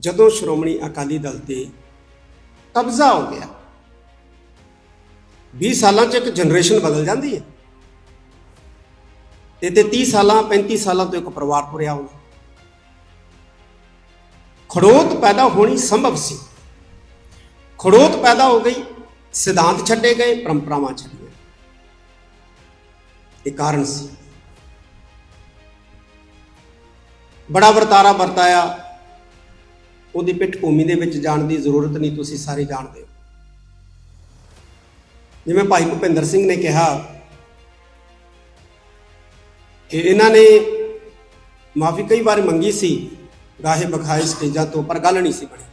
ਜਦੋਂ ਸ਼੍ਰੋਮਣੀ ਅਕਾਲੀ ਦਲ ਤੇ ਕਬਜ਼ਾ ਹੋ ਗਿਆ 20 ਸਾਲਾਂ ਚ ਇੱਕ ਜਨਰੇਸ਼ਨ ਬਦਲ ਜਾਂਦੀ ਹੈ। ਤੇ ਤੇ 30 ਸਾਲਾਂ 35 ਸਾਲਾਂ ਤੋਂ ਇੱਕ ਪਰਿਵਾਰ ਤੁਰਿਆ ਹੋਣਾ ਖੜੋਤ ਪੈਦਾ ਹੋਣੀ ਸੰਭਵ ਸੀ। ਖੜੋਤ ਪੈਦਾ ਹੋ ਗਈ, ਸਿਧਾਂਤ ਛੱਡੇ ਗਏ, ਪਰੰਪਰਾਵਾਂ ਛੱਡੀਆਂ। ਇਹ ਕਾਰਨ ਸੀ। ਬੜਾ ਵਰਤਾਰਾ ਵਰਤਾਇਆ। ਉਹਦੀ ਪਿੱਠ ਭੂਮੀ ਦੇ ਵਿੱਚ ਜਾਣ ਦੀ ਜ਼ਰੂਰਤ ਨਹੀਂ, ਤੁਸੀਂ ਸਾਰੇ ਜਾਣਦੇ ਹੋ। ਜਿਵੇਂ ਭਾਈ ਭੁਪਿੰਦਰ ਸਿੰਘ ਨੇ ਕਿਹਾ ਕਿ ਇਹਨਾਂ ਨੇ ਮਾਫੀ ਕਈ ਵਾਰ ਮੰਗੀ ਸੀ ਗਾਹੇ ਬਖਾਏ ਸਟੇਜਾਂ ਤੋਂ, ਪਰ ਗੱਲ ਨਹੀਂ ਸੀ ਬਣੀ।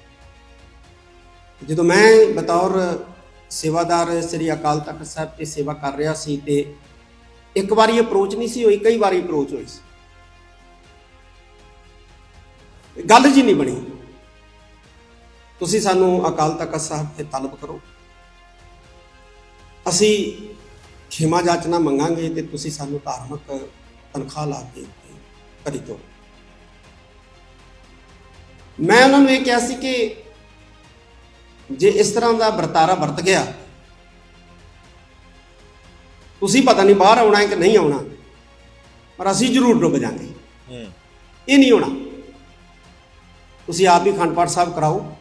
ਜਦੋਂ ਮੈਂ ਬਤੌਰ ਸੇਵਾਦਾਰ ਸ੍ਰੀ ਅਕਾਲ ਤਖਤ ਸਾਹਿਬ ਤੇ ਸੇਵਾ ਕਰ ਰਿਹਾ ਸੀ ਤੇ ਇੱਕ ਵਾਰੀ ਅਪਰੋਚ ਨਹੀਂ ਸੀ ਹੋਈ, ਕਈ ਵਾਰੀ ਅਪਰੋਚ ਹੋਈ ਸੀ। ਗੱਲ ਜੀ ਨਹੀਂ ਬਣੀ। ਤੁਸੀਂ ਸਾਨੂੰ ਅਕਾਲ ਤਖਤ ਸਾਹਿਬ ਤੇ ਤਲਬ ਕਰੋ। ਅਸੀਂ ਖਿਮਾ ਜਾਚਨਾ ਮੰਗਾਂਗੇ ਤੇ ਤੁਸੀਂ ਸਾਨੂੰ ਧਾਰਮਿਕ ਤਨਖਾਹ ਲਾ ਕੇ ਕਰੀ ਦਿਓ ਮੈਂ ਉਹਨਾਂ ਨੂੰ ਇਹ ਕਿਹਾ ਸੀ ਕਿ ਜੇ ਇਸ ਤਰ੍ਹਾਂ ਦਾ ਵਰਤਾਰਾ ਵਰਤ ਗਿਆ ਤੁਸੀਂ ਪਤਾ ਨਹੀਂ ਬਾਹਰ ਆਉਣਾ ਹੈ ਕਿ ਨਹੀਂ ਆਉਣਾ ਪਰ ਅਸੀਂ ਜ਼ਰੂਰ ਡੁੱਬ ਜਾਾਂਗੇ। ਇਹ ਨਹੀਂ ਹੋਣਾ। ਤੁਸੀਂ ਆਪ ਹੀ ਅਖੰਡ ਪਾਠ ਸਾਹਿਬ ਕਰਾਓ।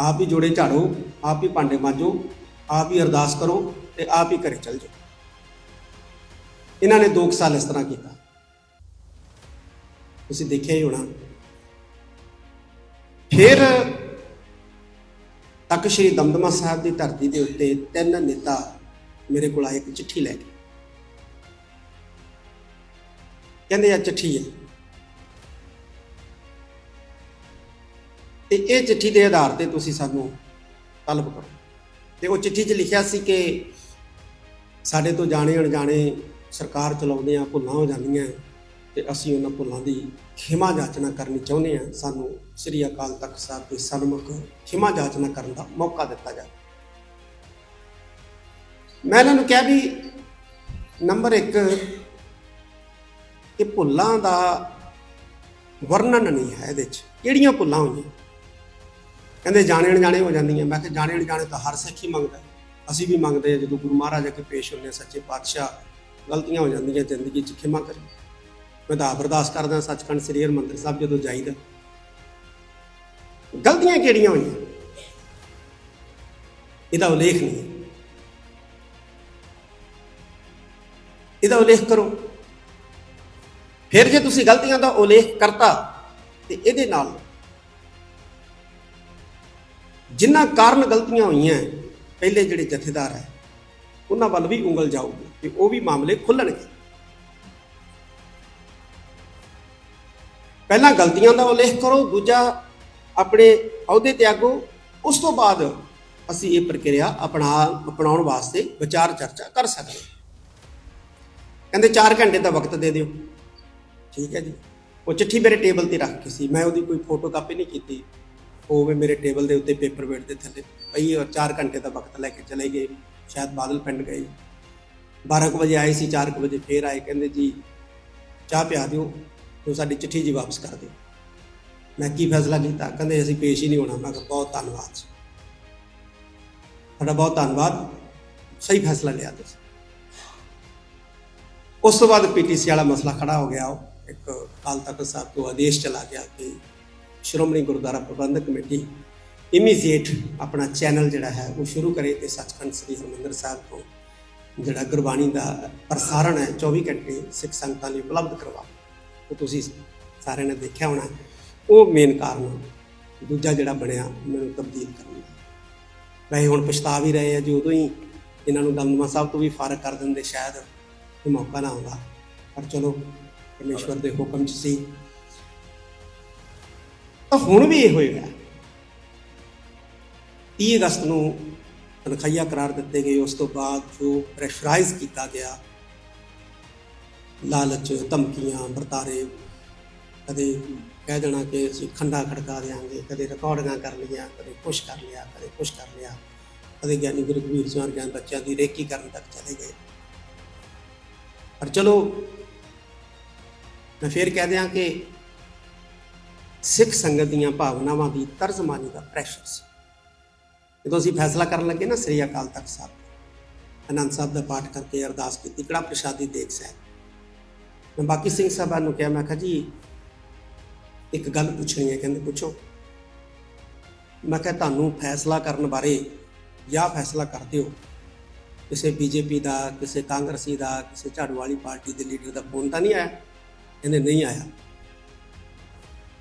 ਆਪ ਹੀ ਜੋੜੇ ਝਾੜੋ, ਆਪ ਹੀ ਭਾਂਡੇ ਮਾਂਜੋ, ਆਪ ਹੀ ਅਰਦਾਸ ਕਰੋ ਤੇ ਆਪ ਹੀ ਘਰੇ ਚਲ ਜਾਓ। ਇਹਨਾਂ ਨੇ 2 ਸਾਲ ਇਸ ਤਰ੍ਹਾਂ ਕੀਤਾ। ਤੁਸੀਂ ਦੇਖਿਆ ਹੀ ਹੋਣਾ। ਫਿਰ ਤੱਕ ਸ਼੍ਰੀ ਦਮਦਮਾ ਸਾਹਿਬ ਦੀ ਧਰਤੀ ਦੇ ਉੱਤੇ ਤਿੰਨ ਨੇਤਾ ਮੇਰੇ ਕੋਲ ਆਏ, ਇੱਕ ਚਿੱਠੀ ਲੈ ਕੇ। ਕਹਿੰਦੇ ਆ ਚਿੱਠੀ ਹੈ। ਤੇ ਇਹ ਚਿੱਠੀ ਦੇ ਆਧਾਰ ਤੇ ਤੁਸੀਂ ਸਾਨੂੰ ਤਲਬ ਕਰੋ। ਤੇ ਉਹ ਚਿੱਠੀ 'ਚ ਲਿਖਿਆ ਸੀ ਕਿ ਸਾਡੇ ਤੋਂ ਜਾਣੇ ਅਣਜਾਣੇ ਸਰਕਾਰ ਚਲਾਉਂਦੇ ਆ, ਭੁੱਲਾਂ ਹੋ ਜਾਂਦੀਆਂ ਤੇ ਅਸੀਂ ਉਹਨਾਂ ਭੁੱਲਾਂ ਦੀ ਖਿਮਾ ਜਾਚਨਾ ਕਰਨੀ ਚਾਹੁੰਦੇ ਆ। ਸਾਨੂੰ ਸ੍ਰੀ ਅਕਾਲ ਤਖਤ ਸਾਹਿਬ ਦੇ ਸਨਮੁਖ ਖਿਮਾ ਜਾਚਨਾ ਕਰਨ ਦਾ ਮੌਕਾ ਦਿੱਤਾ ਜਾਵੇ। ਮੈਂ ਇਹਨਾਂ ਨੂੰ ਕਿਹਾ ਵੀ ਨੰਬਰ 1 ਕਿ ਭੁੱਲਾਂ ਦਾ ਵਰਣਨ ਨਹੀਂ ਹੈ ਇਹਦੇ 'ਚ। ਕਿਹੜੀਆਂ ਭੁੱਲਾਂ ਹੋਈਆਂ? ਕਹਿੰਦੇ ਜਾਣੇ ਅਣਜਾਣੇ ਹੋ ਜਾਂਦੀਆਂ। ਮੈਂ ਕਿਹਾ ਜਾਣੇ ਅਣਜਾਣੇ ਤਾਂ ਹਰ ਸਿੱਖ ਹੀ ਮੰਗਦਾ ਅਸੀਂ ਵੀ ਮੰਗਦੇ ਹਾਂ ਜਦੋਂ ਗੁਰੂ ਮਹਾਰਾਜ ਅੱਗੇ ਪੇਸ਼ ਹੁੰਦੇ ਹਾਂ, ਸੱਚੇ ਪਾਤਸ਼ਾਹ ਗਲਤੀਆਂ ਹੋ ਜਾਂਦੀਆਂ ਜ਼ਿੰਦਗੀ 'ਚ ਖਿਮਾ ਕਰੀ। ਮੈਂ ਤਾਂ ਆਪ ਅਰਦਾਸ ਕਰਦਾ ਸੱਚਖੰਡ ਸ੍ਰੀ ਹਰਿਮੰਦਰ ਸਾਹਿਬ ਜਦੋਂ ਜਾਈਦਾ। ਗਲਤੀਆਂ ਕਿਹੜੀਆਂ ਹੋਈਆਂ? ਇਹਦਾ ਉਲੇਖ ਨਹੀਂ। ਇਹਦਾ ਉਲੇਖ ਕਰੋ। ਫਿਰ ਜੇ ਤੁਸੀਂ ਗਲਤੀਆਂ ਦਾ ਉਲੇਖ ਕਰਤਾ ਤੇ ਇਹਦੇ ਨਾਲ ਜਿਨ੍ਹਾਂ ਕਾਰਨ ਗਲਤੀਆਂ ਹੋਈਆਂ ਪਹਿਲੇ ਜਿਹੜੇ ਜਥੇਦਾਰ ਹੈ, ਉਹਨਾਂ ਵੱਲ ਵੀ ਉਂਗਲ ਜਾਊਗੀ ਤੇ ਉਹ ਵੀ ਮਾਮਲੇ ਖੁੱਲਣਗੇ। ਪਹਿਲਾਂ ਗਲਤੀਆਂ ਦਾ ਉਲੇਖ ਕਰੋ, ਦੂਜਾ ਆਪਣੇ ਅਹੁਦੇ ਤਿਆਗੋ ਉਸ ਤੋਂ ਬਾਅਦ ਅਸੀਂ ਇਹ ਪ੍ਰਕਿਰਿਆ ਅਪਣਾ, ਅਪਣਾਉਣ ਵਾਸਤੇ ਵਿਚਾਰ ਚਰਚਾ ਕਰ ਸਕਦੇ ਕਹਿੰਦੇ 4 ਘੰਟੇ ਦਾ ਵਕਤ ਦੇ ਦਿਓ। ਠੀਕ ਹੈ ਜੀ। ਉਹ ਚਿੱਠੀ ਮੇਰੇ ਟੇਬਲ ਤੇ ਰੱਖ ਕੇ ਸੀ, ਮੈਂ ਉਹਦੀ ਕੋਈ ਫੋਟੋ ਕਾਪੀ ਨਹੀਂ ਕੀਤੀ। ਉਹ ਵੀ ਮੇਰੇ ਟੇਬਲ ਦੇ ਉੱਤੇ ਪੇਪਰ ਵੇਟ ਦੇ ਥੱਲੇ। ਪਈ ਔਰ 4 ਘੰਟੇ ਦਾ ਵਕਤ ਲੈ ਕੇ ਚਲੇ ਗਏ। ਸ਼ਾਇਦ ਬਾਦਲ ਪਿੰਡ ਗਏ। 12 ਕੁ ਵਜੇ ਆਏ ਸੀ 4 ਕੁ ਵਜੇ ਫੇਰ ਆਏ। ਕਹਿੰਦੇ ਜੀ, ਚਾਹ ਪਿਆ ਦਿਓ, ਤੇ ਸਾਡੀ ਚਿੱਠੀ ਜੀ ਵਾਪਸ ਕਰ ਦਿਓ ਮੈਂ ਕੀ ਫੈਸਲਾ ਕੀਤਾ? ਕਹਿੰਦੇ ਅਸੀਂ ਪੇਸ਼ ਹੀ ਨਹੀਂ ਹੋਣਾ। ਮੈਂ ਕਿਹਾ ਬਹੁਤ ਧੰਨਵਾਦ ਜੀ। ਤੁਹਾਡਾ ਬਹੁਤ ਧੰਨਵਾਦ। ਸਹੀ ਫੈਸਲਾ ਲਿਆ ਤੁਸੀਂ। ਉਸ ਤੋਂ ਬਾਅਦ ਪੀਟੀਸੀ ਵਾਲਾ ਮਸਲਾ ਖੜਾ ਹੋ ਗਿਆ। ਉਹ ਇੱਕ ਕਾਲ ਤਖਤ ਸਾਹਿਬ ਤੋਂ ਆਦੇਸ਼ ਚਲਾ ਗਿਆ ਕਿ ਸ਼੍ਰੋਮਣੀ ਗੁਰਦੁਆਰਾ ਪ੍ਰਬੰਧਕ ਕਮੇਟੀ ਇਮੀਡੀਏਟ ਆਪਣਾ ਚੈਨਲ ਜਿਹੜਾ ਹੈ ਉਹ ਸ਼ੁਰੂ ਕਰੇ ਤੇ ਸੱਚਖੰਡ ਸ੍ਰੀ ਹਰਿਮੰਦਰ ਸਾਹਿਬ ਤੋਂ ਜਿਹੜਾ ਗੁਰਬਾਣੀ ਦਾ ਪ੍ਰਸਾਰਣ ਹੈ 24 ਘੰਟੇ ਸਿੱਖ ਸੰਗਤਾਂ ਲਈ ਉਪਲਬਧ ਕਰਵਾ। ਉਹ ਤੁਸੀਂ ਸਾਰਿਆਂ ਨੇ ਦੇਖਿਆ ਹੋਣਾ। ਉਹ ਮੇਨ ਕਾਰਨ ਦੂਜਾ ਜਿਹੜਾ ਬਣਿਆ, ਮੈਨੂੰ ਤਬਦੀਲ ਕਰਨ ਦਾ। ਵੈਸੇ ਹੁਣ ਪਛਤਾ ਵੀ ਰਹੇ ਆ, ਜੀ ਉਦੋਂ ਹੀ ਇਹਨਾਂ ਨੂੰ ਦਮਦਮਾ ਸਾਹਿਬ ਤੋਂ ਵੀ ਫਾਰਕ ਕਰ ਦਿੰਦੇ, ਸ਼ਾਇਦ ਇਹ ਮੌਕਾ ਨਾ ਆਉਂਦਾ। ਪਰ ਚਲੋ, ਪਰਮੇਸ਼ਵਰ ਦੇ ਹੁਕਮ 'ਚ ਸੀ। ਤਾਂ ਹੁਣ ਵੀ ਇਹ ਹੋਏਗਾ 30 ਅਗਸਤ ਨੂੰ ਤਨਖਾਹੀਆ ਕਰਾਰ ਦਿੱਤੇ ਗਏ ਉਸ ਤੋਂ ਬਾਅਦ ਜੋ ਪ੍ਰੈਸ਼ਰਾਈਜ਼ ਕੀਤਾ ਗਿਆ ਲਾਲਚ ਧਮਕੀਆਂ ਵਰਤਾਰੇ ਕਦੇ ਕਹਿ ਦੇਣਾ ਕਿ ਅਸੀਂ ਖੰਡਾ ਖੜਕਾ ਦੇਾਂਗੇ ਕਦੇ ਰਿਕਾਰਡਿੰਗਾਂ ਕਰ ਲਈਆਂ ਕਦੇ ਕੁਛ ਕਰ ਲਿਆ ਕਦੇ ਕੁਛ ਕਰ ਲਿਆ ਕਦੇ ਗਿਆਨੀ ਗੁਰੂ ਕਬੀਰ ਸਿੰਘ ਵਰਗਿਆਂ ਬੱਚਿਆਂ ਦੀ ਰੇਕੀ ਕਰਨ ਤੱਕ ਚਲੇ ਗਏ ਪਰ ਚਲੋ ਮੈਂ ਫੇਰ ਕਹਿ ਦਿਆਂ ਕਿ ਸਿੱਖ ਸੰਗਤ ਦੀਆਂ ਭਾਵਨਾਵਾਂ ਦੀ ਤਰਜਮਾਨੀ ਦਾ ਪ੍ਰੈਸ਼ਰ ਸੀ। ਜਦੋਂ ਅਸੀਂ ਫੈਸਲਾ ਕਰਨ ਲੱਗੇ ਨਾ, ਸ੍ਰੀ ਅਕਾਲ ਤਖਤ ਸਾਹਿਬ ਅਨੰਦ ਸਾਹਿਬ ਦਾ ਪਾਠ ਕਰਕੇ ਅਰਦਾਸ ਕੀਤੀ ਕੜਾ ਪ੍ਰਸ਼ਾਦੀ ਦੇਖ ਸਾਹਿਬ? ਮੈਂ ਬਾਕੀ ਸਿੰਘ ਸਾਹਿਬਾਨ ਨੂੰ ਕਿਹਾ, ਮੈਂ ਕਿਹਾ ਜੀ, ਇੱਕ ਗੱਲ ਪੁੱਛਣੀ ਹੈ, ਕਹਿੰਦੇ ਪੁੱਛੋ। ਮੈਂ ਕਿਹਾ, ਤੁਹਾਨੂੰ ਫੈਸਲਾ ਕਰਨ ਬਾਰੇ ਜਾਂ ਫੈਸਲਾ ਕਰਦੇ ਹੋ? ਕਿਸੇ ਬੀਜੇਪੀ ਦਾ, ਕਿਸੇ ਕਾਂਗਰਸੀ ਦਾ, ਕਿਸੇ ਝਾੜੂ ਵਾਲੀ ਪਾਰਟੀ ਦੇ ਲੀਡਰ ਦਾ ਫੋਨ ਤਾਂ ਨਹੀਂ ਆਇਆ? ਕਹਿੰਦੇ, ਨਹੀਂ ਆਇਆ।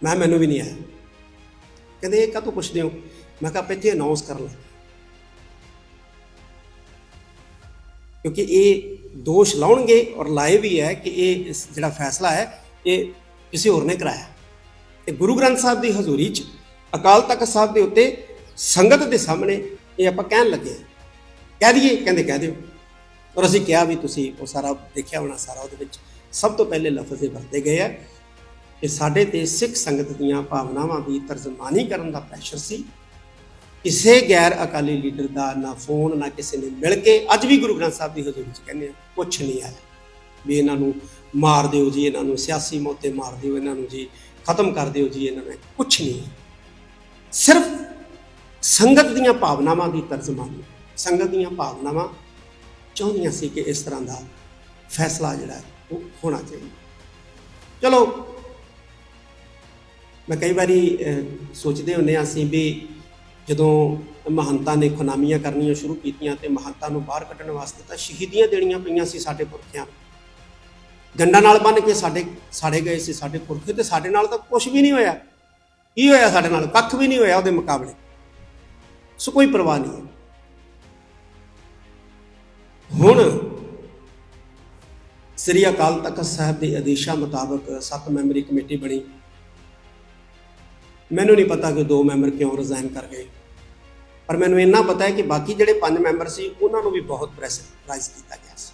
ਮੈਂ ਮੈਨੂੰ ਵੀ ਨਹੀਂ ਆਇਆ। ਕਹਿੰਦੇ, ਇਹ ਕਾਹਤੋਂ ਪੁੱਛਦੇ ਹੋ? ਮੈਂ ਕਿਹਾ ਪਹਿਲੇ ਅਨਾਉਂਸ ਕਰ ਲਾ। ਕਿਉਂਕਿ ਇਹ ਦੋਸ਼ ਲਾਉਣਗੇ ਔਰ ਲਾਏ ਵੀ ਹੈ ਕਿ ਇਹ ਜਿਹੜਾ ਫੈਸਲਾ ਹੈ, ਇਹ ਕਿਸੇ ਹੋਰ ਨੇ ਕਰਾਇਆ। ਇਹ ਗੁਰੂ ਗ੍ਰੰਥ ਸਾਹਿਬ ਦੀ ਹਜ਼ੂਰੀ 'ਚ ਅਕਾਲ ਤਖਤ ਸਾਹਿਬ ਦੇ ਉੱਤੇ ਸੰਗਤ ਦੇ ਸਾਹਮਣੇ ਇਹ ਆਪਾਂ ਕਹਿਣ ਲੱਗੇ ਕਹਿ ਦਈਏ, ਕਹਿੰਦੇ, ਕਹਿ ਦਿਓ। ਔਰ ਅਸੀਂ ਕਿਹਾ ਵੀ ਤੁਸੀਂ ਉਹ ਸਾਰਾ ਦੇਖਿਆ ਹੋਣਾ, ਸਾਰਾ ਉਹਦੇ ਵਿੱਚ ਸਭ ਤੋਂ ਪਹਿਲੇ ਲਫ਼ਜ਼ ਇਹ ਵਰਤੇ ਗਏ ਆ ਕਿ ਸਾਡੇ ਤੇ ਸਿੱਖ ਸੰਗਤ ਦੀਆਂ ਭਾਵਨਾਵਾਂ ਦੀ ਤਰਜਮਾਨੀ ਕਰਨ ਦਾ ਪ੍ਰੈਸ਼ਰ ਸੀ। ਕਿਸੇ ਗੈਰ ਅਕਾਲੀ ਲੀਡਰ ਦਾ ਨਾ ਫੋਨ ਨਾ ਕਿਸੇ ਨੇ ਮਿਲ ਕੇ ਅੱਜ ਵੀ ਗੁਰੂ ਗ੍ਰੰਥ ਸਾਹਿਬ ਦੀ ਹਜ਼ੂਰੀ 'ਚ ਕਹਿੰਦੇ ਆ, ਕੁਛ ਨਹੀਂ ਆਇਆ। ਵੀ ਇਹਨਾਂ ਨੂੰ ਮਾਰ ਦਿਓ ਜੀ, ਇਹਨਾਂ ਨੂੰ ਸਿਆਸੀ ਮੌਤੇ ਮਾਰ ਦਿਓ, ਇਹਨਾਂ ਨੂੰ ਜੀ ਖਤਮ ਕਰ ਦਿਓ ਜੀ, ਇਹਨਾਂ ਨੇ ਕੁਛ ਨਹੀਂ ਹੈ। ਸਿਰਫ ਸੰਗਤ ਦੀਆਂ ਭਾਵਨਾਵਾਂ ਦੀ ਤਰਜਮਾਨੀ, ਸੰਗਤ ਦੀਆਂ ਭਾਵਨਾਵਾਂ ਚਾਹੁੰਦੀਆਂ ਸੀ ਕਿ ਇਸ ਤਰ੍ਹਾਂ ਦਾ ਫੈਸਲਾ ਜਿਹੜਾ ਉਹ ਹੋਣਾ ਚਾਹੀਦਾ। ਚਲੋ ਮੈਂ ਕਈ ਵਾਰੀ ਸੋਚਦੇ ਹੁੰਦੇ ਹਾਂ ਅਸੀਂ ਵੀ ਜਦੋਂ ਮਹੰਤਾਂ ਨੇ ਖੁਨਾਮੀਆਂ ਕਰਨੀਆਂ ਸ਼ੁਰੂ ਕੀਤੀਆਂ ਤੇ ਮਹੰਤਾਂ ਨੂੰ ਬਾਹਰ ਕੱਢਣ ਵਾਸਤੇ ਤਾਂ ਸ਼ਹੀਦੀਆਂ ਦੇਣੀਆਂ ਪਈਆਂ ਸੀ ਸਾਡੇ ਪੁਰਖਿਆਂ ਨੂੰ। ਡੰਡਾ ਨਾਲ ਬੰਨ ਕੇ ਸਾਡੇ ਸਾੜੇ ਗਏ ਸੀ ਸਾਡੇ ਪੁਰਖੇ ਤੇ ਸਾਡੇ ਨਾਲ ਤਾਂ ਕੁਝ ਵੀ ਨਹੀਂ ਹੋਇਆ। ਕੀ ਹੋਇਆ ਸਾਡੇ ਨਾਲ? ਕੱਖ ਵੀ ਨਹੀਂ ਹੋਇਆ ਉਹਦੇ ਮੁਕਾਬਲੇ। ਸੋ ਕੋਈ ਪਰਵਾਹ ਨਹੀਂ। ਹੈ ਹੁਣ ਸ੍ਰੀ ਅਕਾਲ ਤਖਤ ਸਾਹਿਬ ਦੇ ਆਦੇਸ਼ਾਂ ਮੁਤਾਬਕ ਸੱਤ ਮੈਂਬਰੀ ਕਮੇਟੀ ਬਣੀ। ਮੈਨੂੰ ਨਹੀਂ ਪਤਾ ਕਿ ਦੋ ਮੈਂਬਰ ਕਿਉਂ ਰਿਜ਼ਾਈਨ ਕਰ ਗਏ। ਪਰ ਮੈਨੂੰ ਇੰਨਾ ਪਤਾ ਹੈ ਕਿ ਬਾਕੀ ਜਿਹੜੇ ਪੰਜ ਮੈਂਬਰ ਸੀ, ਉਹਨਾਂ ਨੂੰ ਵੀ ਬਹੁਤ ਪ੍ਰੈਸ਼ਰਾਈਜ਼ ਕੀਤਾ ਗਿਆ ਸੀ।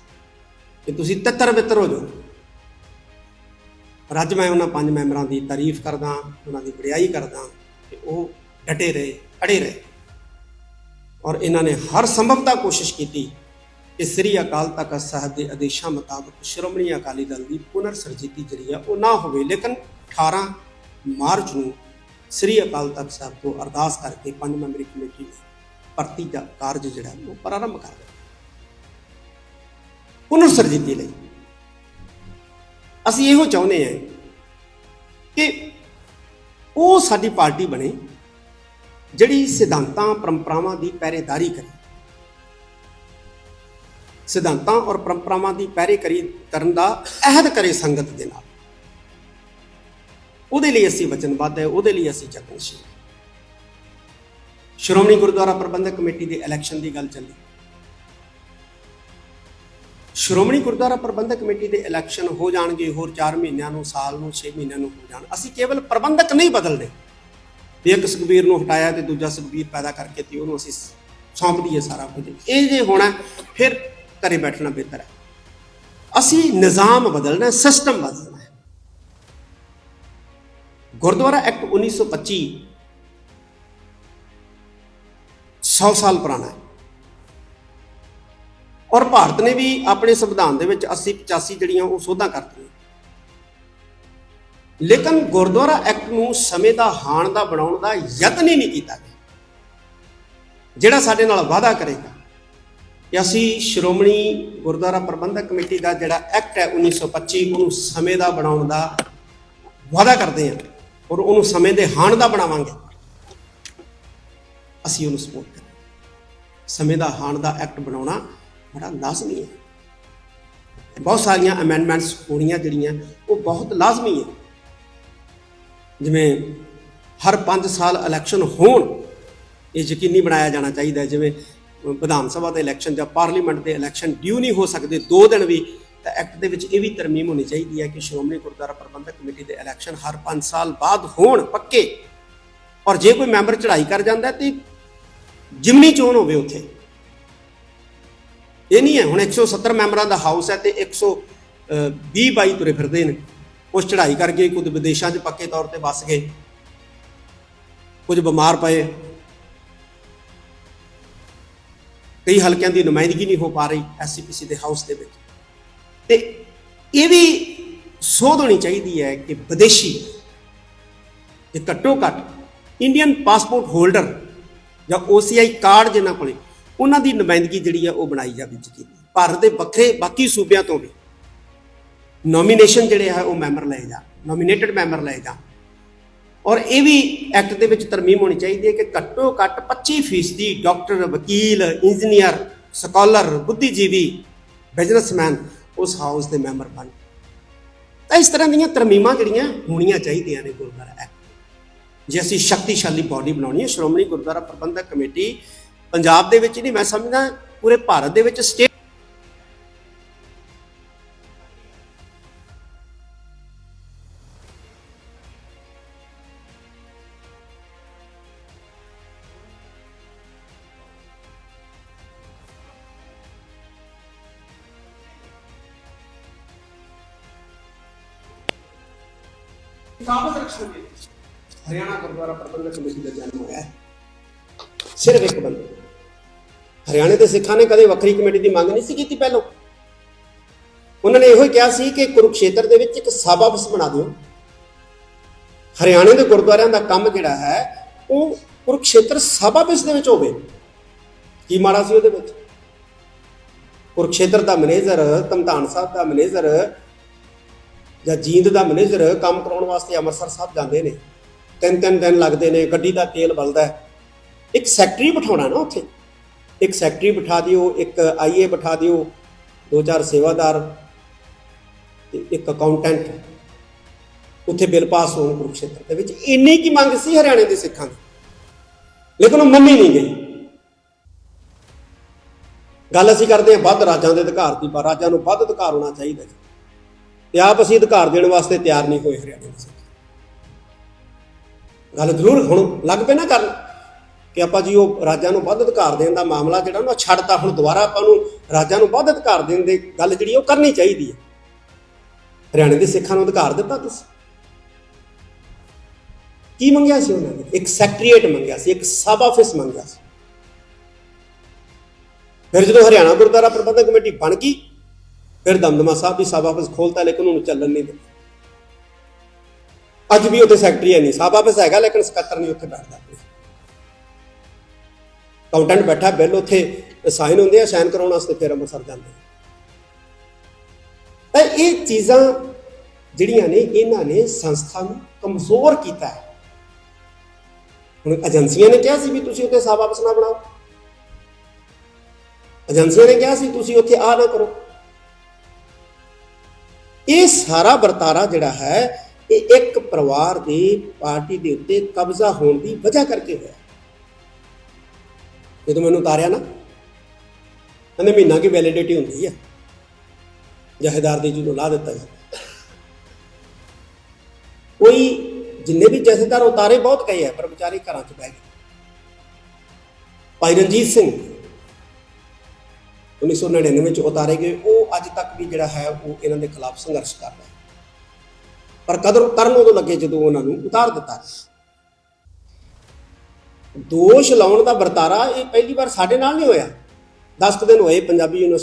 ਕਿ ਤੁਸੀਂ ਤਿੱਤਰ ਬਿੱਤਰ ਹੋ ਜਾਓ। ਪਰ ਅੱਜ ਮੈਂ ਉਹਨਾਂ ਪੰਜ ਮੈਂਬਰਾਂ ਦੀ ਤਾਰੀਫ ਕਰਦਾ, ਉਹਨਾਂ ਦੀ ਵਡਿਆਈ ਕਰਦਾ ਕਿ ਉਹ ਡਟੇ ਰਹੇ, ਅੜੇ ਰਹੇ। ਔਰ ਇਹਨਾਂ ਨੇ ਹਰ ਸੰਭਵਤਾ ਕੋਸ਼ਿਸ਼ ਕੀਤੀ ਕਿ ਸ੍ਰੀ ਅਕਾਲ ਤਖਤ ਸਾਹਿਬ ਦੇ ਆਦੇਸ਼ਾਂ ਮੁਤਾਬਕ ਸ਼੍ਰੋਮਣੀ ਅਕਾਲੀ ਦਲ ਦੀ ਪੁਨਰ ਸਰਜੀਤੀ ਜਿਹੜੀ ਆ, ਉਹ ਨਾ ਹੋਵੇ। ਲੇਕਿਨ 18 ਮਾਰਚ ਨੂੰ ਸ੍ਰੀ ਅਕਾਲ ਤਖਤ ਸਾਹਿਬ ਤੋਂ ਅਰਦਾਸ ਕਰਕੇ ਪੰਜ ਮੈਂਬਰੀ ਕਮੇਟੀ ਨੇ ਭਰਤੀ ਦਾ ਕਾਰਜ ਜਿਹੜਾ ਉਹ ਪ੍ਰਾਰੰਭ ਕਰ ਦਿੱਤਾ। ਪੁਨਰ ਸਰਜੀਤੀ ਲਈ। ਅਸੀਂ ਇਹੋ ਚਾਹੁੰਦੇ ਹਾਂ ਕਿ ਉਹ ਸਾਡੀ ਪਾਰਟੀ ਬਣੇ, ਜਿਹੜੀ ਸਿਧਾਂਤਾਂ, ਪਰੰਪਰਾਵਾਂ ਦੀ ਪਹਿਰੇਦਾਰੀ ਕਰੇ। ਸਿਧਾਂਤਾਂ ਔਰ ਪਰੰਪਰਾਵਾਂ ਦੀ ਪਹਿਰੇਕਰੀ ਕਰਨ ਦਾ ਅਹਿਦ ਕਰੇ ਸੰਗਤ ਦੇ ਨਾਲ। ਉਹਦੇ ਲਈ ਅਸੀਂ ਵਚਨਬੱਧ ਹੈ, ਉਹਦੇ ਲਈ ਅਸੀਂ ਯਤਨਸ਼ੀਲ ਸ਼੍ਰੋਮਣੀ ਗੁਰਦੁਆਰਾ ਪ੍ਰਬੰਧਕ ਕਮੇਟੀ ਦੇ ਇਲੈਕਸ਼ਨ ਦੀ ਗੱਲ ਚੱਲੀ। ਸ਼੍ਰੋਮਣੀ ਗੁਰਦੁਆਰਾ ਪ੍ਰਬੰਧਕ ਕਮੇਟੀ ਦੇ ਇਲੈਕਸ਼ਨ ਹੋ ਜਾਣਗੇ, ਹੋਰ 4 ਮਹੀਨਿਆਂ ਨੂੰ, ਸਾਲ ਨੂੰ 6 ਮਹੀਨਿਆਂ ਨੂੰ ਹੋ ਜਾਣ। ਅਸੀਂ ਕੇਵਲ ਪ੍ਰਬੰਧਕ ਨਹੀਂ ਬਦਲਦੇ। ਵੀ ਇੱਕ ਸੁਖਬੀਰ ਨੂੰ ਹਟਾਇਆ ਤੇ ਦੂਜਾ ਸੁਖਬੀਰ ਪੈਦਾ ਕਰਕੇ ਤੇ ਉਹਨੂੰ ਅਸੀਂ ਸੌਂਪ ਦਈਏ ਸਾਰਾ ਕੁਝ। ਇਹ ਜੇ ਹੋਣਾ, ਫਿਰ ਘਰੇ ਬੈਠਣਾ ਬਿਹਤਰ ਹੈ। ਅਸੀਂ ਨਿਜ਼ਾਮ ਬਦਲਣਾ ਸਿਸਟਮ ਬਦਲਣਾ। ਗੁਰਦੁਆਰਾ ਐਕਟ 1925 100 ਸਾਲ ਪੁਰਾਣਾ ਹੈ। ਔਰ ਭਾਰਤ ਨੇ ਵੀ ਆਪਣੇ ਸੰਵਿਧਾਨ ਦੇ ਵਿੱਚ 80 85 ਜਿਹੜੀਆਂ ਉਹ ਸੋਧਾਂ ਕਰਤੀਆਂ ਲੇਕਿਨ ਗੁਰਦੁਆਰਾ ਐਕਟ ਨੂੰ ਸਮੇਂ ਦਾ ਹਾਣ ਦਾ ਬਣਾਉਣ ਦਾ ਯਤਨ ਹੀ ਨਹੀਂ ਕੀਤਾ ਗਿਆ। ਜਿਹੜਾ ਸਾਡੇ ਨਾਲ ਵਾਅਦਾ ਕਰੇਗਾ ਕਿ ਅਸੀਂ ਸ਼੍ਰੋਮਣੀ ਗੁਰਦੁਆਰਾ ਪ੍ਰਬੰਧਕ ਕਮੇਟੀ ਦਾ ਜਿਹੜਾ ਐਕਟ ਹੈ 1925 ਉਹਨੂੰ ਸਮੇਂ ਦਾ ਬਣਾਉਣ ਦਾ ਵਾਅਦਾ ਕਰਦੇ ਹਾਂ। ਔਰ ਉਹਨੂੰ ਸਮੇਂ ਦੇ ਹਾਣ ਦਾ ਬਣਾਵਾਂਗੇ। ਅਸੀਂ ਉਹਨੂੰ ਸਪੋਰਟ ਕਰਾਂਗੇ। ਸਮੇਂ ਦਾ ਹਾਣ ਦਾ ਐਕਟ ਬਣਾਉਣਾ ਬੜਾ ਲਾਜ਼ਮੀ ਹੈ। ਬਹੁਤ ਸਾਰੀਆਂ ਅਮੈਂਡਮੈਂਟਸ ਹੋਣੀਆਂ ਜਿਹੜੀਆਂ, ਉਹ ਬਹੁਤ ਲਾਜ਼ਮੀ ਹੈ। ਜਿਵੇਂ ਹਰ 5 ਸਾਲ ਇਲੈਕਸ਼ਨ ਹੋਣ, ਇਹ ਯਕੀਨੀ ਬਣਾਇਆ ਜਾਣਾ ਚਾਹੀਦਾ ਜਿਵੇਂ ਵਿਧਾਨ ਸਭਾ ਦੇ ਇਲੈਕਸ਼ਨ ਜਾਂ ਪਾਰਲੀਮੈਂਟ ਦੇ ਇਲੈਕਸ਼ਨ ਡਿਊ ਨਹੀਂ ਹੋ ਸਕਦੇ 2 ਦਿਨ ਵੀ ਤਾਂ ਐਕਟ ਦੇ ਵਿੱਚ ਇਹ ਵੀ ਤਰਮੀਮ ਹੋਣੀ ਚਾਹੀਦੀ ਹੈ ਕਿ ਸ਼੍ਰੋਮਣੀ ਗੁਰਦੁਆਰਾ ਪ੍ਰਬੰਧਕ ਕਮੇਟੀ ਦੇ ਇਲੈਕਸ਼ਨ ਹਰ 5 ਸਾਲ ਬਾਅਦ ਹੋਣ ਪੱਕੇ। ਔਰ ਜੇ ਕੋਈ ਮੈਂਬਰ ਚੜ੍ਹਾਈ ਕਰ ਜਾਂਦਾ ਹੈ, ਤੇ ਜਿਮਨੀ ਚੋਣ ਹੋਵੇ ਉੱਥੇ। ਇਹ ਨਹੀਂ ਹੈ, ਹੁਣ 170 ਮੈਂਬਰਾਂ ਦਾ ਹਾਊਸ ਹੈ ਤੇ 120 ਬਾਈ ਤੁਰੇ ਫਿਰਦੇ ਨੇ। ਕੁਝ ਚੜ੍ਹਾਈ ਕਰ ਗਏ, ਕੁਝ ਵਿਦੇਸ਼ਾਂ 'ਚ ਪੱਕੇ ਤੌਰ ਤੇ ਵਸ ਗਏ। ਕੁਝ ਬਿਮਾਰ ਪਏ। ਕਈ ਹਲਕਿਆਂ ਦੀ ਨੁਮਾਇੰਦਗੀ ਨਹੀਂ ਹੋ ਪਾ ਰਹੀ ਐਸਸੀਪੀਸੀ ਦੇ ਹਾਊਸ ਦੇ ਵਿੱਚ। ਤੇ ਇਹ ਵੀ ਸੋਧ ਹੋਣੀ ਚਾਹੀਦੀ ਹੈ ਕਿ ਵਿਦੇਸ਼ੀ ਤੇ ਘੱਟੋ ਘੱਟ ਇੰਡੀਅਨ ਪਾਸਪੋਰਟ ਹੋਲਡਰ ਜਾਂ OCI ਕਾਰਡ ਜਿਨ੍ਹਾਂ ਕੋਲੇ, ਉਹਨਾਂ ਦੀ ਨੁਮਾਇੰਦਗੀ ਜਿਹੜੀ ਆ ਉਹ ਬਣਾਈ ਜਾਵੇ ਜੀ। ਭਾਰਤ ਦੇ ਵੱਖਰੇ ਬਾਕੀ ਸੂਬਿਆਂ ਤੋਂ ਵੀ ਨੋਮੀਨੇਸ਼ਨ ਜਿਹੜੇ ਆ ਉਹ ਮੈਂਬਰ ਲਏ ਜਾ ਨੋਮੀਨੇਟਡ ਮੈਂਬਰ ਲਏ ਜਾ ਔਰ ਇਹ ਵੀ ਐਕਟ ਦੇ ਵਿੱਚ ਤਰਮੀਮ ਹੋਣੀ ਚਾਹੀਦੀ ਹੈ ਕਿ ਘੱਟੋ ਘੱਟ 25% ਡਾਕਟਰ, ਵਕੀਲ, ਇੰਜੀਨੀਅਰ, ਸਕਾਲਰ, ਬੁੱਧੀਜੀਵੀ, ਬਿਜ਼ਨਸਮੈਨ ਉਸ ਹਾਊਸ ਦੇ ਮੈਂਬਰ ਬਣ। ਤਾਂ ਇਸ ਤਰ੍ਹਾਂ ਦੀਆਂ ਤਰਮੀਮਾਂ ਜਿਹੜੀਆਂ ਹੋਣੀਆਂ ਚਾਹੀਦੀਆਂ ਨੇ ਗੁਰਦੁਆਰਾ ਐਕਟ ਜੇ ਅਸੀਂ ਸ਼ਕਤੀਸ਼ਾਲੀ ਬਾਡੀ ਬਣਾਉਣੀ ਹੈ, ਸ਼੍ਰੋਮਣੀ ਗੁਰਦੁਆਰਾ ਪ੍ਰਬੰਧਕ ਕਮੇਟੀ ਪੰਜਾਬ ਦੇ ਵਿੱਚ ਨਹੀਂ, ਮੈਂ ਸਮਝਦਾ ਪੂਰੇ ਭਾਰਤ ਦੇ ਵਿੱਚ ਸਟੇਟ ਸਾਬਤ ਰੱਖਣ ਹਰਿਆਣਾ ਗੁਰਦੁਆਰਾ ਪ੍ਰਬੰਧਕ ਕਮੇਟੀ ਦਾ ਜਨਮ ਹੋਇਆ ਸਿਰਫ ਇੱਕ ਬੰਦੇ। ਹਰਿਆਣੇ ਦੇ ਸਿੱਖਾਂ ਨੇ ਕਦੇ ਵੱਖਰੀ ਕਮੇਟੀ ਦੀ ਮੰਗ ਨਹੀਂ ਸੀ ਕੀਤੀ ਪਹਿਲਾਂ। ਉਹਨਾਂ ਨੇ ਇਹੋ ਹੀ ਕਿਹਾ ਸੀ ਕਿ ਕੁਰੂਕਸ਼ੇਤਰ ਦੇ ਵਿੱਚ ਇੱਕ ਸਭਾ ਬਸ ਬਣਾ ਦਿਓ। ਹਰਿਆਣੇ ਦੇ ਗੁਰਦੁਆਰਿਆਂ ਦਾ ਕੰਮ ਜਿਹੜਾ ਹੈ, ਉਹ ਕੁਰੂਕਸ਼ੇਤਰ ਸਭਾ ਬਸ ਦੇ ਵਿੱਚ ਹੋਵੇ। ਕੀ ਮਾੜਾ ਸੀ ਉਹਦੇ ਵਿੱਚ? ਕੁਰੂਕਸ਼ੇਤਰ ਦਾ ਮੈਨੇਜਰ ਤਮਤਾਨ ਸਾਹਿਬ ਦਾ ਮੈਨੇਜਰ ਜਾਂ ਜੀਂਦ ਦਾ ਮੈਨੇਜਰ ਕੰਮ ਕਰਾਉਣ ਵਾਸਤੇ ਅੰਮ੍ਰਿਤਸਰ ਸਾਹਿਬ ਜਾਂਦੇ ਨੇ। ਤਿੰਨ ਤਿੰਨ ਦਿਨ ਲੱਗਦੇ ਨੇ, ਗੱਡੀ ਦਾ ਤੇਲ ਬਲਦਾ ਹੈ। ਇੱਕ ਸੈਕਟਰੀ ਬਿਠਾਉਣਾ ਨਾ ਉੱਥੇ। ਇੱਕ ਸੈਕਟਰੀ ਬਿਠਾ ਦਿਓ, ਇੱਕ ਆਈਏ ਬਿਠਾ ਦਿਓ, ਦੋ ਚਾਰ ਸੇਵਾਦਾਰ ਤੇ ਇੱਕ ਅਕਾਊਂਟੈਂਟ ਉੱਥੇ ਬਿੱਲ ਪਾਸ ਹੋਣ ਕੁਰਕਸ਼ੇਤਰ ਦੇ ਵਿੱਚ। ਇੰਨੀ ਕੀ ਮੰਗ ਸੀ ਹਰਿਆਣੇ ਦੇ ਸਿੱਖਾਂ ਦੀ? ਲੇਕਿਨ ਉਹ ਮੰਨੀ ਨਹੀਂ ਗਈ। ਗੱਲ ਅਸੀਂ ਕਰਦੇ ਹਾਂ ਵੱਧ ਰਾਜਾਂ ਦੇ ਅਧਿਕਾਰ ਦੀ, ਪਰ ਰਾਜਾਂ ਨੂੰ ਵੱਧ ਅਧਿਕਾਰ ਹੋਣਾ ਚਾਹੀਦਾ ਜੀ। ਤੇ ਆਪ ਅਸੀਂ ਅਧਿਕਾਰ ਦੇਣ ਵਾਸਤੇ ਤਿਆਰ ਨਹੀਂ ਹੋਏ ਹਰਿਆਣੇ ਦੇ ਗੱਲ ਜ਼ਰੂਰ ਹੁਣ ਲੱਗ ਪਏ ਨਾ ਕਰਨ ਕਿ ਆਪਾਂ ਜੀ ਉਹ ਰਾਜਾਂ ਨੂੰ ਵੱਧ ਅਧਿਕਾਰ ਦੇਣ ਦਾ ਮਾਮਲਾ ਜਿਹੜਾ ਉਹਨੂੰ ਛੱਡਤਾ, ਹੁਣ ਦੁਬਾਰਾ ਆਪਾਂ ਨੂੰ ਰਾਜਾਂ ਨੂੰ ਵੱਧ ਅਧਿਕਾਰ ਦੇਣ ਦੀ ਗੱਲ ਜਿਹੜੀ ਉਹ ਕਰਨੀ ਚਾਹੀਦੀ ਹੈ ਹਰਿਆਣੇ ਦੇ ਸਿੱਖਾਂ ਨੂੰ ਅਧਿਕਾਰ ਦਿੱਤਾ ਤੁਸੀਂ। ਕੀ ਮੰਗਿਆ ਸੀ ਉਹਨਾਂ ਨੇ? ਇੱਕ ਸੈਕਟਰੀਏਟ ਮੰਗਿਆ ਸੀ, ਇੱਕ ਸਬ ਆਫਿਸ ਮੰਗਿਆ ਸੀ। ਫਿਰ ਜਦੋਂ ਹਰਿਆਣਾ ਗੁਰਦੁਆਰਾ ਪ੍ਰਬੰਧਕ ਕਮੇਟੀ ਬਣ ਗਈ ਫਿਰ ਦਮਦਮਾ ਸਾਹਿਬ ਵੀ ਸਬ ਆਫਿਸ ਖੋਲਤਾ, ਲੇਕਿਨ ਉਹਨੂੰ ਚੱਲਣ ਨਹੀਂ ਦਿੱਤਾ। ਅੱਜ ਵੀ ਉੱਥੇ ਸੈਕਟਰੀ ਹੈ ਨਹੀਂ ਸਬ ਆਫਿਸ ਹੈਗਾ, ਲੇਕਿਨ ਸਕੱਤਰ ਨਹੀਂ ਉੱਥੇ ਬੈਠਦਾ। ਅਕਾਊਂਟੈਂਟ ਬੈਠਾ, ਬਿੱਲ ਉੱਥੇ ਸਾਈਨ ਹੁੰਦੇ ਆ ਸਾਈਨ ਕਰਾਉਣ ਵਾਸਤੇ ਫਿਰ ਅੰਮ੍ਰਿਤਸਰ ਜਾਂਦੇ ਆ। ਇਹ ਚੀਜ਼ਾਂ ਜਿਹੜੀਆਂ ਨੇ, ਇਹਨਾਂ ਨੇ ਸੰਸਥਾ ਨੂੰ ਕਮਜ਼ੋਰ ਕੀਤਾ ਹੈ। ਹੁਣ ਏਜੰਸੀਆਂ ਨੇ ਕਿਹਾ ਸੀ ਵੀ ਤੁਸੀਂ ਉੱਥੇ ਸਾਬ ਆਫਿਸ ਨਾ ਬਣਾਓ। ਏਜੰਸੀਆਂ ਨੇ ਕਿਹਾ ਸੀ, ਤੁਸੀਂ ਉੱਥੇ ਆ ਨਾ ਕਰੋ। ਇਹ ਸਾਰਾ ਵਰਤਾਰਾ ਜਿਹੜਾ ਹੈ, ਇਹ ਇੱਕ ਪਰਿਵਾਰ ਦੀ ਪਾਰਟੀ ਦੇ ਉੱਤੇ ਕਬਜ਼ਾ ਹੋਣ ਦੀ ਵਜ੍ਹਾ ਕਰਕੇ ਹੋਇਆ। ਜਦੋਂ ਮੈਨੂੰ ਉਤਾਰਿਆ ਨਾ। ਕਹਿੰਦੇ ਮਹੀਨਾ ਕੀ ਵੈਲਿਡਿਟੀ ਹੁੰਦੀ ਹੈ। ਜਹੇਦਾਰ ਦੀ ਜਿਹਨੂੰ ਲਾ ਦਿੱਤਾ ਜਾਂਦਾ। ਕੋਈ ਜਿੰਨੇ ਵੀ ਜਥੇਦਾਰ ਉਤਾਰੇ ਬਹੁਤ ਕਹੇ ਹੈ ਪਰ ਵਿਚਾਰੇ ਘਰਾਂ 'ਚ ਬਹਿ ਗਏ ਭਾਈ ਰਣਜੀਤ ਸਿੰਘ 1999 ਚ ਉਤਾਰੇ ਗਏ। ਉਹ ਅੱਜ ਤੱਕ ਵੀ ਜਿਹੜਾ ਹੈ ਉਹ ਇਹਨਾਂ ਦੇ ਖਿਲਾਫ ਸੰਘਰਸ਼ ਕਰ ਰਿਹਾ ਹੈ। ਪਰ ਕਦਰ ਕਰਨ ਉਦੋਂ ਲੱਗੇ ਜਦੋਂ ਉਹਨਾਂ ਨੂੰ ਉਤਾਰ ਦਿੱਤਾ ਦੋਸ਼ ਲਾਉਣ ਦਾ ਵਰਤਾਰਾ ਇਹ ਪਹਿਲੀ ਵਾਰ ਸਾਡੇ ਨਾਲ ਨਹੀਂ ਹੋਇਆ। 10 ਕੁ ਦਿਨ ਹੋਏ ਪੰਜਾਬੀ ਯੂਨੀਵਰਸਿਟੀ